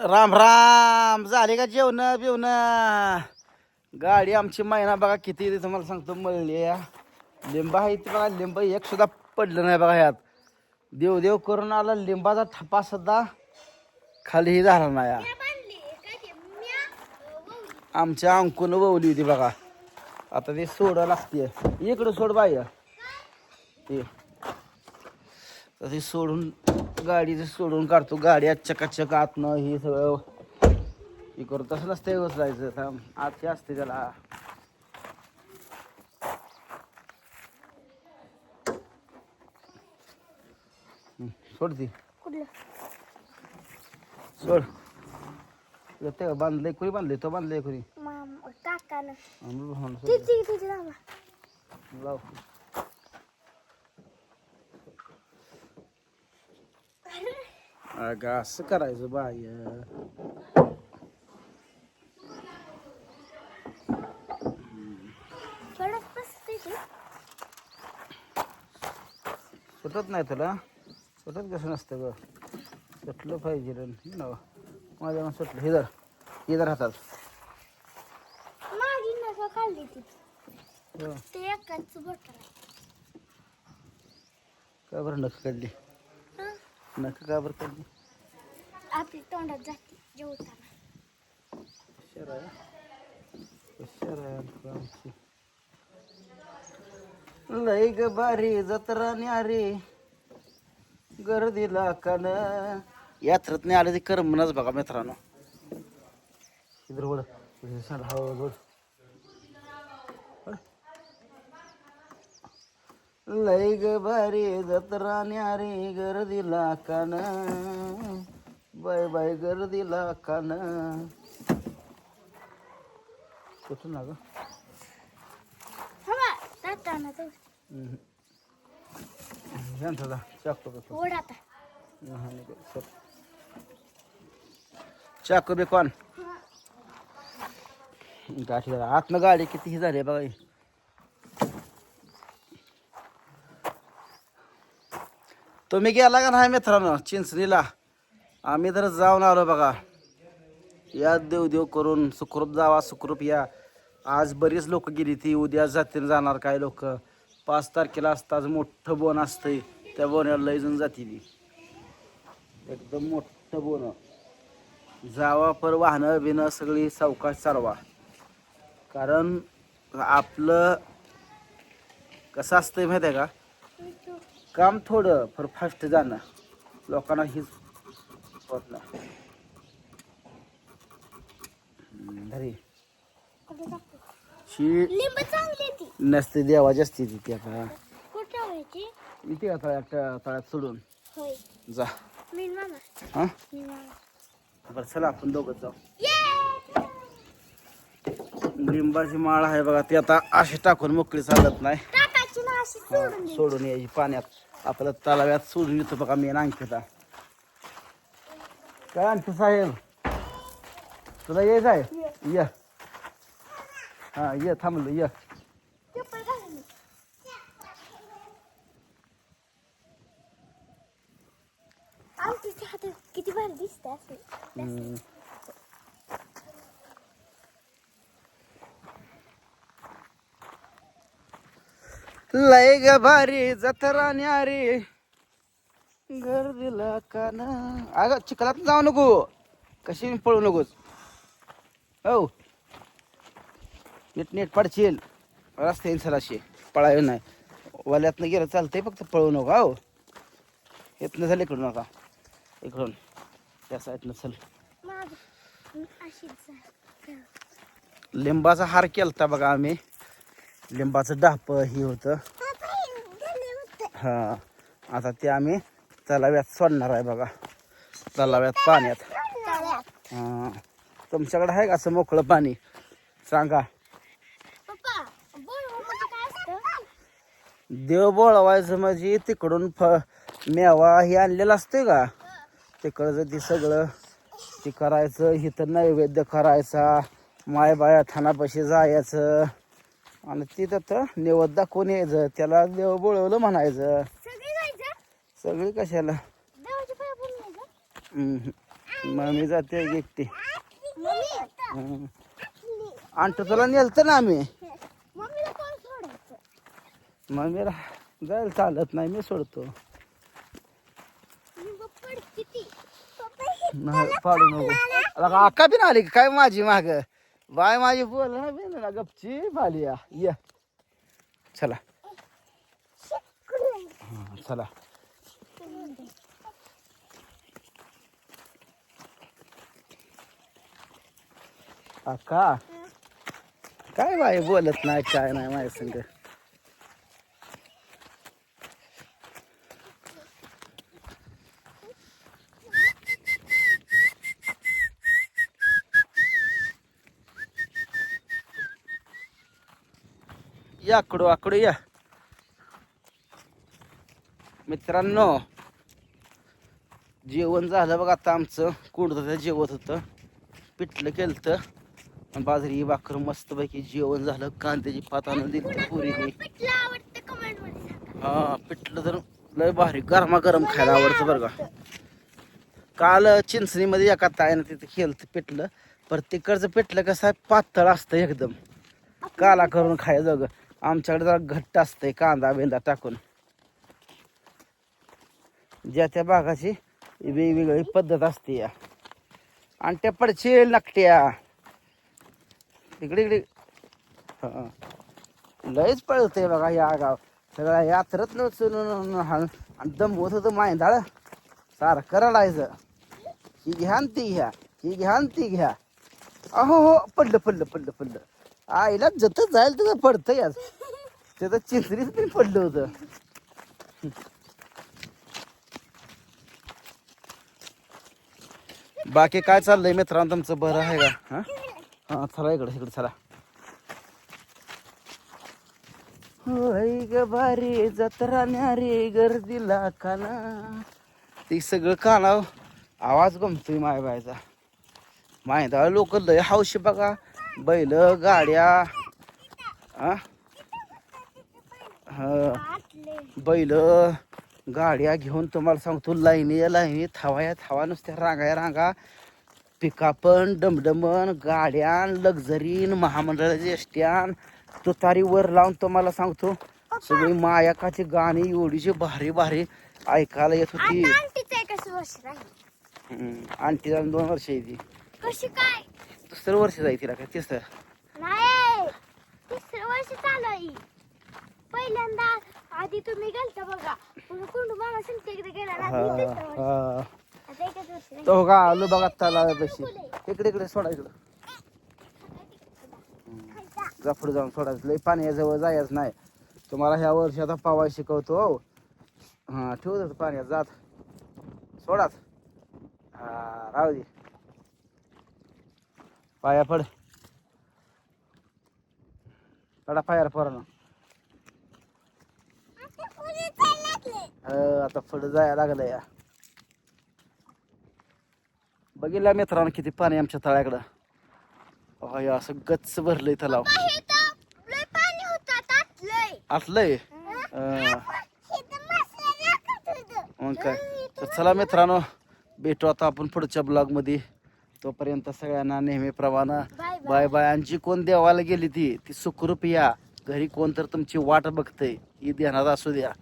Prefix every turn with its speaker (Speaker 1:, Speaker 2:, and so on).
Speaker 1: राम राम. झाले का जेवण बिवण? गाडी आमची महिना बघा किती येते तुम्हाला सांगतो मळली या लिंब आहे इथे बघा लिंब एक सुद्धा पडलं नाही बघा यात. देव देव करून आला लिंबाचा ठपा सुद्धा खालीही झाला नाही. आमच्या अंकून ववली होती बघा. आता ते सोडा लागते इकडं सोड बाय ते तर ते सोडून गाडी सोडून काढतो गाडी चकाचक आतनं हे सगळं. हे करू तसं नसतं उचलायचं थांब. आतचे असते त्याला. सोड ती. सोड. येते का बांधलंय कुणी बांधलंय? तो बांधलंय कुणी?
Speaker 2: काकानं.
Speaker 1: लाव. अगं असं करायचं बाय सुटत नाही तुला सुटत कसं नसतं ग सुटलं पाहिजे रे ना माझ्या मग सुटलं हे हे धर हातात का बरं नख काढली नख का बरं काढली
Speaker 2: आपली तोंडात जाते जेवताना.
Speaker 1: आमचं आमची. लय ग बारी जत्रा न्यारी. गर्दीला कान यात्रेत नाही आले ते करमनच बघा मित्रांनो. इधर वळ सांड लय ग बारी जत्रा न्यारी गर्दीला कान. बाय बाय गर्दीला कान. कुठून ना चाकू गाठी जरा आतनं गाडी किती ही झाली बघा तुम्ही गेला का नाही मित्रांनो? चिंचणीला? आम्ही तर जाऊन आलो बघा. या देव देव करून सुखरूप जावा सुखरूप या. आज बरीच लोक गेली ती. उद्या जातील जाणार काय लोक? पाच तारखेला असताच मोठं बोन असतंय. त्या बोन्याला लय जण जाती ती. एकदम मोठं बोन. जावा पर वाहनं बिनं सगळी सावकाश चालवा. कारण आपलं कसं असतंय माहिती आहे का? काम थोडं पर फास्ट जाणं. लोकांना हीच होत नाही. शी नसते देवाची असते ती ती आता. इथे का तळ्यात तळ्यात सोडून. जा. हा? बरं चला आपण दोघं जाऊ. लिंबाची माळ आहे बघा ती आता अशी टाकून मोकळी चालत नाही.
Speaker 2: सोडून
Speaker 1: यायची पाण्यात. आपलं तलाव्यात सोडून येतो बघा मी अंकिता. काय आणतो साहेब? तुला ये जाय? ये. हा ये थांबलो ये.
Speaker 2: किती भारी दिसत
Speaker 1: लय ग भारी जत्रा न्यारी. गर्दीला कान. अगं चिखलात जाऊ नको. कशी पळू नकोस. हो. नीट नीट पडशील. रस्ते सराशी. पळावे नाही. वाल्यातनं गेलं चालतंय फक्त पळू नको हो. येत झालं इकडून नका इकडून. त्या साईडनं चल. लिंबाचा हार केलता बघा आम्ही. लिंबाचं डाप हे होतं. हा आता ते आम्ही तलाव्यात सोडणार आहे बघा. तलाव्यात पाण्यात. हा तुमच्याकडे आहे का असं मोकळं पाणी? सांगा. देव बोळवायचं म्हणजे तिकडून फ मेवा हे आणलेलं असते का? तिकडचं ते सगळं ते करायचं इथं नैवेद्य करायचा माय बाया थानापाशी जायचं. आणि तिथं तर निवद दाखवून यायचं. त्याला देव बोळवलं म्हणायचं.
Speaker 2: सगळे
Speaker 1: कशाला. मम्मी जाते एकटी. आणतो तुला नेलतं ना आम्ही?
Speaker 2: मम्मीला
Speaker 1: जायला चालत नाही मी सोडतो. नाही पाडू नको. अक्का बिन आली काय माझी माग? बाय माझी बोल ना बिन ना गपची आली या ये. चला. हं, चला. अक्का काय बाई बोलत नाही काय नाही माझ्या संग. या आकडू आकडू या. मित्रांनो जेवण झालं बघा आता आमचं. कुठं जेवत होतं. पिठलं केलतं. आणि बाजरी भाकर मस्तपैकी जेवण झालं. कांद्याची पात आणून दिली पुरीने. हा पिठलं तर लय भारी. गरमागरम खायला आवडतं बरं का. काल चिंचणीमध्ये एका ताईनं तिथे केलं पिठलं. पर तिकडचं पिठलं कसं आहे? पातळ असतं एकदम. काला करून खायचं ग आमच्याकडे जरा घट्ट असतंय कांदा बिंदा टाकून. ज्या त्या भागाची वेगवेगळी पद्धत असते या. आणि त्या पडशील नकट्या. इकडे इकडे. हा. लयच पळते बघा या गाव. सगळ्या यात्रत नसून आणि दमवत होतं मायंदाळ सारखं रडायचं. ही घ्या ती घ्या. ही घ्या ती घ्या. अहो हो पडलं पडलं पडलं पडलं. आईला जत जाईल तसं पडतं आज त्याचं चिसरीच पण पडलं होतं. बाकी काय चाललंय मित्रांनो तुमचं? बरं आहे का? हा? हा चला इकडे इकडे चला. होय ग बारी जत्रा न्यारी गर्दीला काना ते सगळं कानाव हो. आवाज गमतोय माय बायचा. माहिती लोक लय हौशी बघा. बैल गाड्या बैल गाड्या घेऊन तुम्हाला सांगतो लाईनी या लाईनी थावाया थावा नुसत्या रांगा या रांगा. पिकापण डमडमन गाड्यान लक्झरीन महामंडळाचे एसट्यान तुतारी वर लावून तुम्हाला सांगतो सगळी मायाकाची गाणी एवढीची भारी भारी ऐकायला येत होती. आणखी दोन वर्ष येते
Speaker 2: कशी काय?
Speaker 1: दुसरं वर्ष जाईल तिला काय तिसरं.
Speaker 2: नाही तिसरं वर्ष चालू आहे पहिल्यांदा आधी तुम्ही गेलता बघा. कुंडू मामा एकदा गेला ना मी तिसरं वर्ष.
Speaker 1: हा.
Speaker 2: आता एकच वर्ष राहिलं.
Speaker 1: तो का आलो बघा इकडे इकडे सोडा इकडं. जा पुढे जाऊन सोडायचं लई पाण्याजवळ जायचं नाही. तुम्हाला ह्या वर्षी आता पावाय शिकवतो हो. हा ठेवू दे पाण्यात. जात. सोडाच हा राहू दे. पाया पड. पडा पायावर पोरानं. हो, आता पुढे जायला लागलं या. बघितलं मित्रांनो किती पाणी आमच्या तळ्याकडं. अय, असं गच्च भरलंय तलाव. आटलंय. मग काय? तर चला मित्रांनो भेटू आता आपण पुढच्या ब्लॉगमध्ये तोपर्यंत सगळ्यांना नेहमीप्रमाणे
Speaker 2: बाय बाय.
Speaker 1: आणि कोण देवाला गेली ती ती सुखरूप या. घरी कोण तर तुमची वाट बघतय ही ध्यानात असू द्या.